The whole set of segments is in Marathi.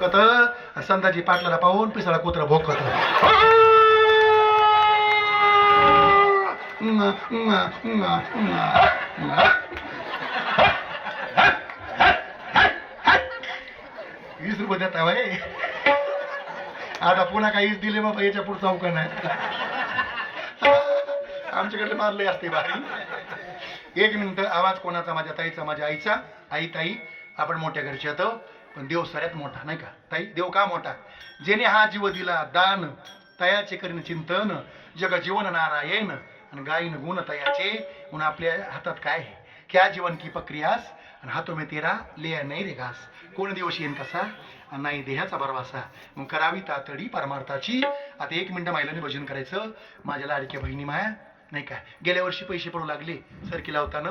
भोकत संताजी पाटलाला पाहून पिसाळा कुत्र भोकत. वीस रुपये देता वय. आता पुन्हा काही दिले बाबा याच्या पुढचा चौका नाही. आमच्याकडे मारले असते बाई. एक मिनिट आवाज कोणाचा? माझ्या ताईचा माझ्या आईचा. आई ताई आपण मोठ्या घरचे आहोत. पण देव सगळ्यात मोठा नाही का? ताई देव का मोठा? जेने हा जीव दिला दान तयाचे करीन चिंतन जग जीवन नारायण आणि गायन गुण तयाचे म्हणून आपल्या हातात काय आहे? क्या जीवन की प्रक्रियास आणि हातो मे तेरा लिया नाही रे घास. कोण दिवस येईन कसा? आणि नाही देहाचा भरवासा. मग करावी तातडी परमार्थाची. आता एक मिनटं महिलांनी भजन करायचं. माझ्या लाडक्या बहिणी माया नाही का? गेल्या वर्षी पैसे पडू लागले सरकी लावताना.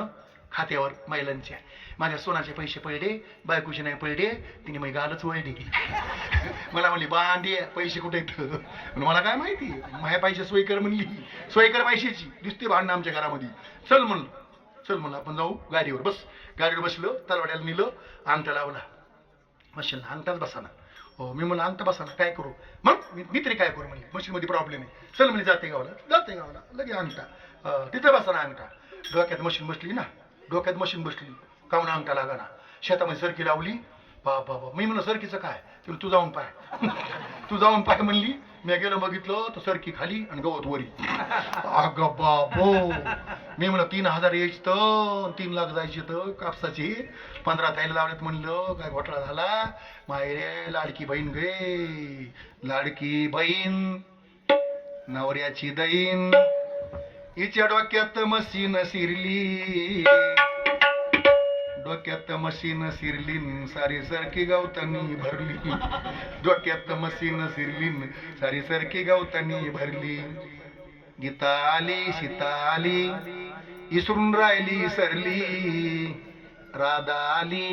खात्यावर महिलांच्या माझ्या सोनाचे पैसे पडले बायकोचे नाही पडले तिने मग गालच वळली मला म्हणली बांधी पैसे कुठे आहेत? मला काय माहिती माझ्या पैसे सोयकर म्हणली. सोयकर पैशाची दिसते भांडणं आमच्या घरामध्ये. चल म्हणलं चल म्हणलं आपण जाऊ गाडीवर बस. गाडीवर बसलो तलवाड्याला नेलं अंगठा लावला. मशीन अंगठाच बसाना. हो मी म्हणलं अंगठा बसाना काय करू? मग मी तरी काय करू म्हणले मशीनमध्ये प्रॉब्लेम आहे. चल म्हणजे जाते गावाला जाते गावाला लगे अंगठा. तिथं बसाना अंगठा. डोक्यात मशीन बसली ना डोक्यात मशीन बसली. काऊन अंगठा लागाना. शेतामध्ये सरकी लावली. बा बा मी म्हणलं सरकीचं काय? तुला तू जाऊन पाय. तू जाऊन पाय म्हणली. मी गेलो बघितलं तर सरकी खाली आणि गवत वरी. अग बाबो. मी म्हणलं तीन हजार यायची तर तीन लाख जायची तर कापसाची. पंधरा ताईला लावण्यात म्हणलं काय घोटाळा झाला? मायरे लाडकी बहीण गे. लाडकी बहीण. नवऱ्याची दहीण. हिच्या डोक्यात मशीन शिरली. डोक्यात मशीन शिरलीन सारी सरकी गवतानी भरली. डोक्यात मशीन शिरलीन सारी सरकी गवतानी भरली. गीता आली सीता आली इसरून राहिली सरली. राधा आली.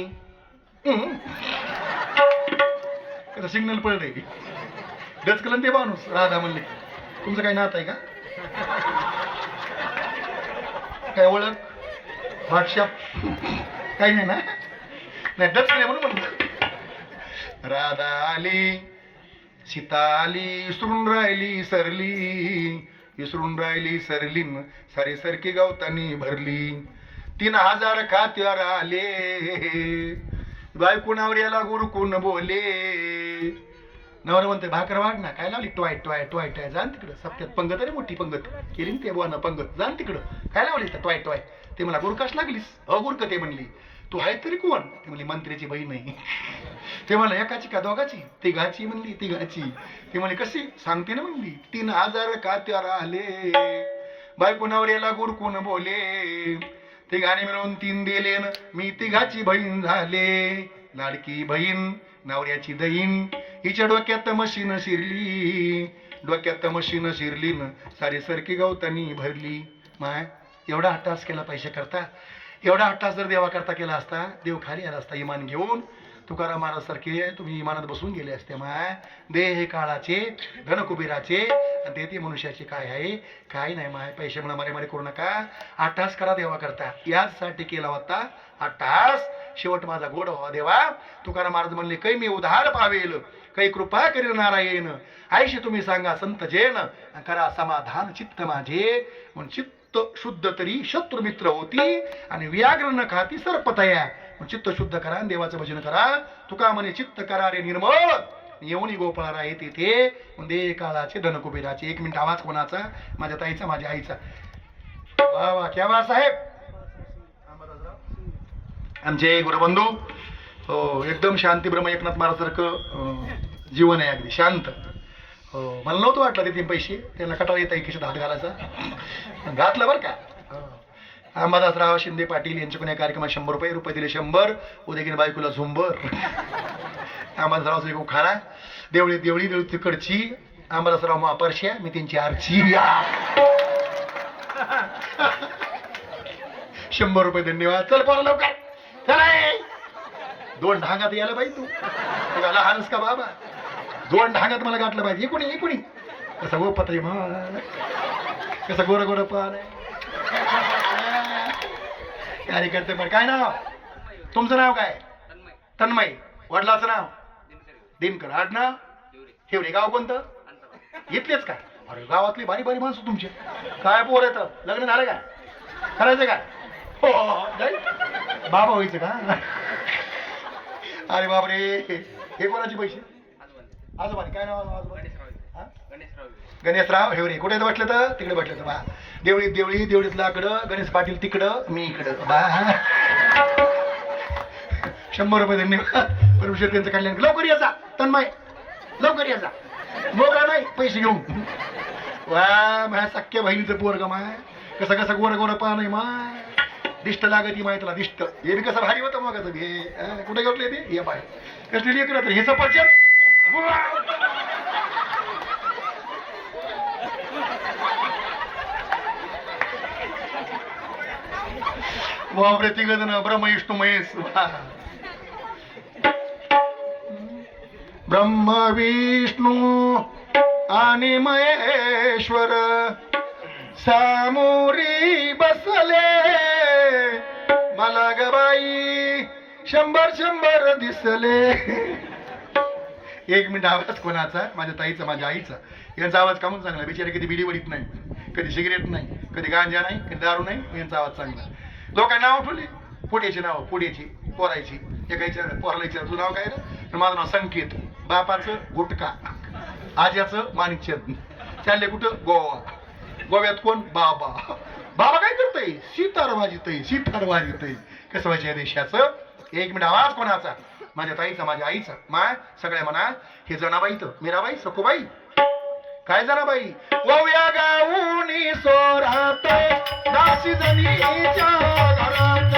कसं सिग्नल पडले डचकलन ते माणूस राधा म्हणले. तुमचं काही नात आहे का? काय ओळख? व्हॉट्सअप काही नाही ना? नाही डचकले म्हणून म्हणलं. राधा आली सीता आली विसरून राहिली सरली. विसरून राहिली सरली. सारी सरकी गवतानी भरली. तीन हजार खात्यावर आले. बायको याला गुरकून बोले. नवरा म्हणते भाकर वाढ ना काय लावली? टॉय टॉय टॉय टॉय जाण तिकडं. सप्त्यात पंगत अरे मोठी पंगत. केली ना ते बुवानं पंगत. जाण तिकडं. काय लावली तर टॉय टॉय ते मला गुरकाश लागलीस? अ ते म्हणली तू आहे तरी कोण? ते म्हणली मंत्र्याची बहीण नाही ते मला एकाची का दोघाची? तिघाची म्हणली तिघाची. ती म्हणली कशी? सांगते ना म्हणली तीन हजार कात्यावर आले बायको नवऱ्याला गुरकून बोले? ते गाणे मिळवून तीन दिले मी तिघाची बहीण झाले. लाडकी बहीण नवऱ्याची दहीन हिच्या डोक्यात मशीन शिरली. डोक्यात मशीन शिरली न सारी सरकी गवतानी भरली. माय एवढा हट्टास केला पैसे करता. एवढा हट्टास जर देवा करता केला असता देव खाली आला असता इमान घेऊन तुकाराम महाराजसारखे तुम्ही इमानात बसून गेले असते माय. देह हे काळाचे धन कुबेराचे आणि ते ते मनुष्याचे काय आहे काय नाही माय. पैसे म्हणा मारे मारे करू नका. अट्टास करा देवा करता याचसाठी केला होता अट्टास शेवट माझा गोड व्हावा देवा. तुकाराम महाराज म्हणले काही मी उधार पावेल काही कृपा करील नारायण. आयशी तुम्ही सांगा संत जेन करा समाधान चित्त माझे. म्हणून चित्त शुद्ध तरी शत्रू मित्र होती आणि व्याघ्र न खाती सर्पतया. मग चित्त शुद्ध करा आणि देवाचं भजन करा. तुका म्हणे चित्त करा रे निर्मळ येऊन गोपाळा आहे तिथे. दे काळाचे धनकुबेराचे. एक मिनिट आवाज कोणाचा? माझ्या ताईचा माझ्या आईचा. वा वा क्या वा साहेब. आमचे गुरुबंधू हो एकदम शांती ब्रह्म एकनाथ महाराजसारखं जीवन आहे अगदी शांत. हो मला नव्हतं वाटलं ते तीन पैसे त्यांना कटाळ येत खिशात हात घालायचा. घातलं बरं का. हो. अंबादासराव शिंदे पाटील यांच्याकडून या कार्यक्रमात शंभर रुपये रुपये दिले शंभर. उदयगिरी बायकोला झुंबर. अंबादासराव एक खाना देवळी देवळी देवळी तिकडची. अंबादासराव महापर्श्या मी त्यांची आरची. शंभर रुपये धन्यवाद. चल पोरा लवकर. चला दोन ढांगात यायला पाहिजे तू. तू घाला का बाबा? दोन ढांगात मला गाठलं पाहिजे इकुणी इकुणी कसं गो पत्रे मग कसं गोर गोर पान कार्यकर्ते पण काय नाव? तुमचं नाव काय? तन्मय. वडिलाचं नाव? दिनकर. आडनाव हिवरे. गाव कोणतं? घेतलेच काय अरे गावातली बारी बारी माणसं तुमचे. काय पोर येतं लग्न झालं काय करायचं काय हो हो, हो. बाबा व्हायचं का? अरे बापरे. हे कोणाचे पैसे? आजोबाने. काय नाव आजोबा गणेशराव हेवरे. कुठे बसले तर? तिकडे बसले तर. बा देवळी देवळी देवळीतला लाकडं गणेश पाटील तिकडं मी इकडं. बा शंभर रुपये धन्यवाद परमेश्वर त्यांचं कल्याण. लवकर याचा तन्मय. लवकर याचा मोकळा नाही पैसे घेऊन. वा माझ्या सख्या बहिणीचं पोरग माय. कसं कसं गोर गोर पाहणं माय. दिष्ट लागत माय तुला दिष्ट. हे बी कसं भारी होतं मग हे कुठे घेतले ते हे बाय कसली लेकर तर. हे सफरचंद? बापरे तिघ जण. ब्रह्म विष्णू महेश. ब्रह्म विष्णू आणि महेश्वर सामोरी बसले. मला ग बाई शंभर शंभर दिसले. एक मिनिट आवाज कोणाचा? माझ्या ताईचा माझ्या आईचा. यांचा आवाज कामून चांगला? बिचारे कधी बिडी वडीत नाही कधी सिगरेट नाही कधी गांजा नाही कधी दारू नाही यांचा आवाज चांगला. लोकांना नाव ठेवले. पुढ्याची नाव पुढ्याची पोरायची. एकाच्या पोराला विचार तुझं नाव काय तर माझं नाव संकेत. बापाचं गुटका आज्याचं माणिकचंद चालले कुठं? गोवा. गोव्यात कोण? बाबा. बाबा काय करतय? सीतार वाजितय सीतार वाजितय. कसं व्हायचं या देशाचं? एक मिनिट आवाज कोणाचा? माझ्या ताईचा माझ्या आईचा. माय सगळ्या म्हणा. हे जनाबाई तर मीराबाई सकोबाई काय जनाबाई? ओव्या गाऊनी सोरात दासी जनीच्या घरात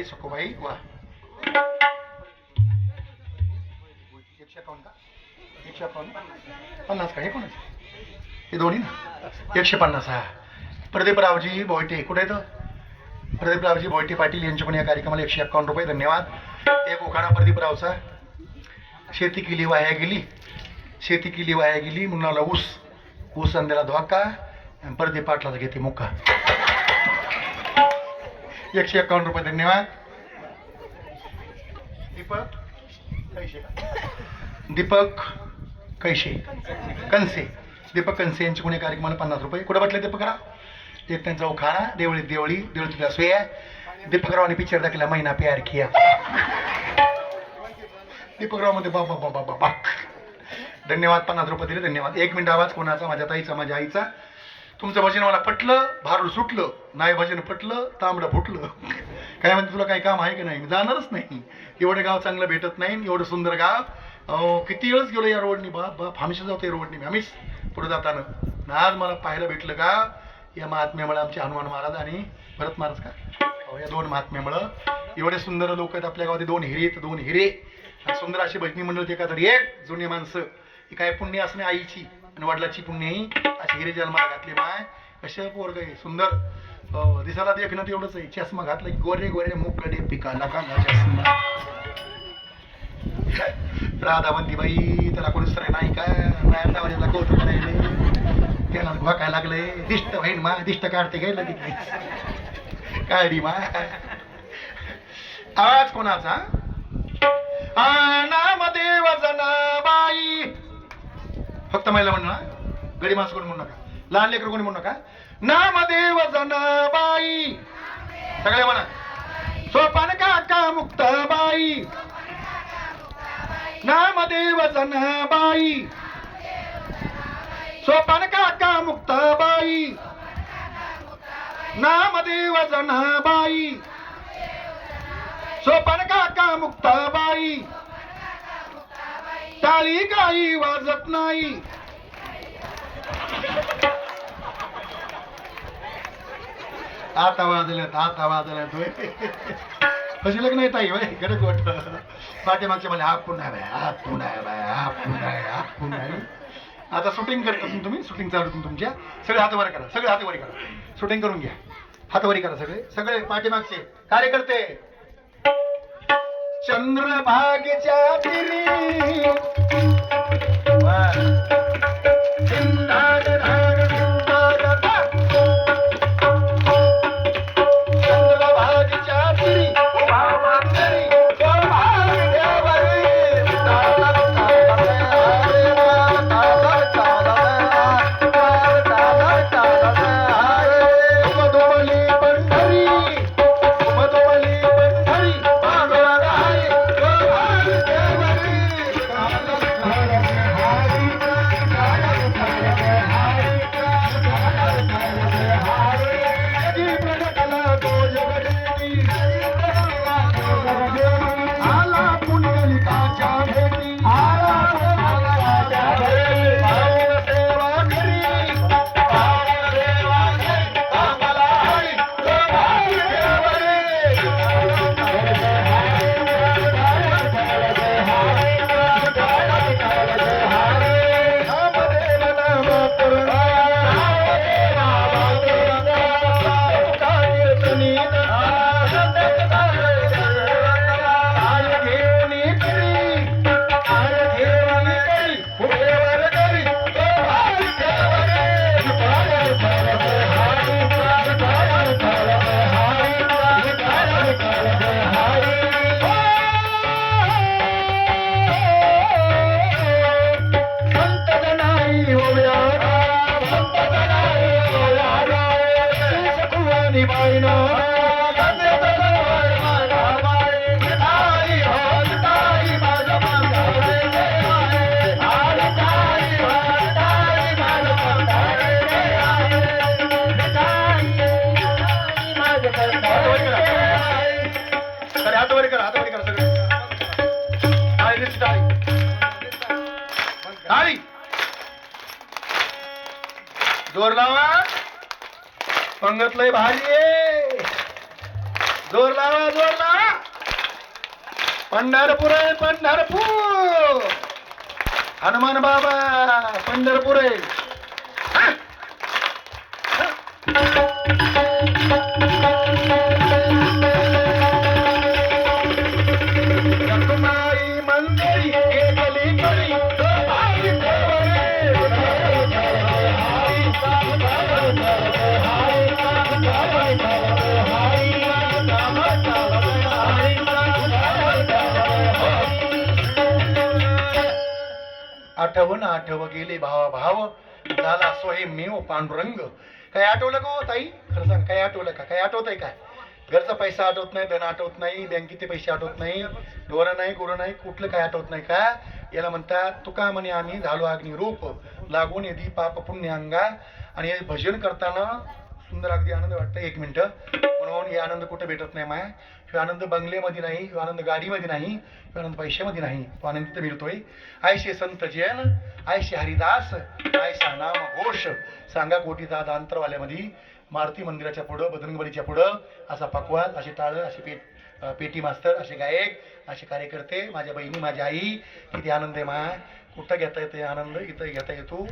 मीराबाई सकोबाई वा एकशे एकावन्न का? एकशे एकावन्न पन्नास का हे? कोणाचे हे दोन्ही ना? एकशे पन्नास हा। प्रदीपरावजी बोयटे कुठे येतं प्रदीपरावजी बोयटे पाटील यांच्या पण या कार्यक्रमाला एकशे एकावन्न रुपये धन्यवाद. एक उखाणा प्रदीपरावचा शेती केली वाया गेली. शेती केली वाया गेली मुलाला ऊस. ऊस अंध्याला धोका. आणि प्रदीप पाटलाचा घेते मुक्का एकशे एकावन्न रुपये धन्यवाद दीपक कैशे दीपक कैशे कनसे दीपक कनसे यांचे कोणी कार्यक्रमाला पन्नास रुपये. कुठे दीपक दीपकराव? एक त्यांचा उखाणा देवळी देवळी देवळी तुला सोया. दीपकरावाने पिक्चर दाखला महिना प्यार किया. दीपकरावमध्ये बाबा बाबा बाबा धन्यवाद पन्नास रुपये दिले धन्यवाद. एक मिनिट आवाज कोणाचा? माझ्या ताईचा माझ्या आईचा. तुमचं भजन मला पटलं भारूड सुटलं नाही भजन पटलं तांबडं फुटलं. काय म्हणते तुला काही काम आहे की नाही? मी जाणारच नाही. एवढं गाव चांगलं भेटत नाही एवढं सुंदर गाव. अहो किती वेळच गेलो या रोडनी बाप बाप हमेशा जातो या रोडनी. आम्हीच पुढे जाताना. आज मला पाहायला भेटलं का या महात्म्यामुळे आमचे हनुमान महाराज आणि भरत महाराज का? अहो, या दोन महात्म्यामुळं. एवढे सुंदर लोक आहेत आपल्या गावात दोन हिरे आहेत दोन हिरे. आणि सुंदर अशी भजनी मंडळ ते का तर एक जुनी माणसं. ही काय पुण्य असणे आईची. आणि वडिलाची पुण्य अशी हिरे जन्माला घातली माय. कशा पोरग आहे सुंदर. हो दिसायला देखणं तेवढंच आहे. चष्मा घातला गोरे गोरे मुकडे पिकाला का ना चष्मा. राधा म्हणती बाई त्याला कोणी सर नाही का? मॅमला कौतुक करायले. त्याला भोकायला लागले दिष्ट बहीण मा दिष्ट काढते काय लगेच. काढी मा आज कोणाचा? आ, नामदेव जना फक्त महिला म्हणू गडी माणसं कोणी म्हणू नका. लहान लेकर कोणी म्हणू नका. नामदेव जनाबाई. सगळे म्हणा. सोपान काका मुक्ताबाई. नामदेव जनाबाई. सोपान काका मुक्ताबाई. नामदेव जनाबाई. सोपान काका मुक्ताबाई. टाळी काही वाजत नाही. आता वाजल्यात आता वाजल्यात होय कशी लग्न येत आहे बाई कडे गोट पाठीमागचे मला हा पुन्हा बाय हा पुन्हा बाय हा पुन्हा हा पुन्हा आता शूटिंग करत असून तुम्ही शूटिंग चालू तुम्ही तुमच्या सगळे हातवारी करा सगळे हातवारी करा. शूटिंग करून घ्या. हातवारी करा सगळे. सगळे पाठीमागचे कार्यकर्ते. चंद्रभागेच्या जोर लावा. पंगत लय भारी आहे. जोर लावा जोर लावा. पंढरपूर आहे पंढरपूर. हनुमान बाबा पंढरपूर आहे. आठवण आठव गेले भावा भाव. झाला सोहे मेव पांडुरंग. काय आठवलं का हो ताई? खरं सांग काय आठवलं का? काय आठवत आहे काय घरचा पैसा आठवत नाही धन आठवत नाही बँकेचे पैसे आठवत नाही ढोरं नाही गुरं नाही कुठलं काय आठवत नाही का? याला म्हणतात तुका म्हणे आम्ही झालो अग्निरूप. लागून यदी पाप पुण्य अंगा. आणि हे भजन करताना सुंदर अगदी आनंद वाटतं एक मिनिटं. म्हणून हे आनंद कुठं भेटत नाही माय? हे आनंद बंगलेमध्ये नाही हे आनंद गाडीमध्ये नाही हे आनंद पैशामध्ये नाही. तो आनंद तिथे मिळतोय. आयशे संत जैन आयशे हरिदास आयशा नाम घोष सांगा कोटीचा अंतरवाल्यामध्ये मारुती मंदिराच्या पुढं बजरंगबलीच्या पुढं असा पकवान असे टाळं असे पेट पेटी मास्तर असे गायक असे कार्यकर्ते माझ्या बहिणी माझी आई किती आनंद आहे माया. कुठं घेता येते आनंद? इथं घेता येतो.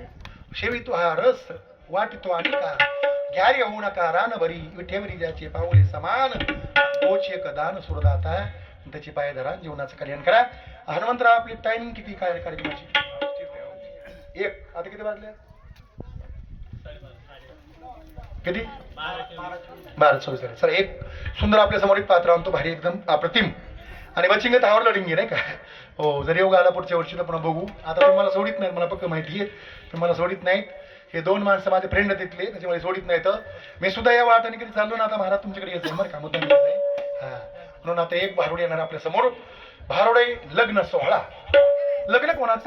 शेवितो हा रस वाटतो आणि का? घ्यारी होऊ नका रान भरी विठेवरी ज्याचे पाऊले समान। तोच एक दान सुरदाता त्याची पाय धरा जीवनाचं कल्याण करा। हनुमंतराव आपली टायमिंग किती काय कार्यक्रमाची? एक. आता किती वाजले? किती? बारा चोवीस झाले. सर एक. सुंदर आपल्यासमोर एक पात्र आणतो भारी एकदम अप्रतिम. आणि बचिंग आवडलं लढिंगे नाही का? हो जर योग आला पुढच्या वर्षी तर पुन्हा बघू. आता तुम्ही मला सोडित नाहीत मला पक्क माहिती आहे. तुम्ही मला सोडित नाहीत. हे दोन माणसं माझे फ्रेंड तिथले त्याच्यामुळे सोडित तर. मी सुद्धा या वाटाने कधी चाललो ना आता महाराज तुमच्याकडे यायचं बरं का? मुद्दा हा. म्हणून आता एक भारुड येणार आपल्यासमोर. भारुडे लग्न सोहळा. लग्न कोणाचं?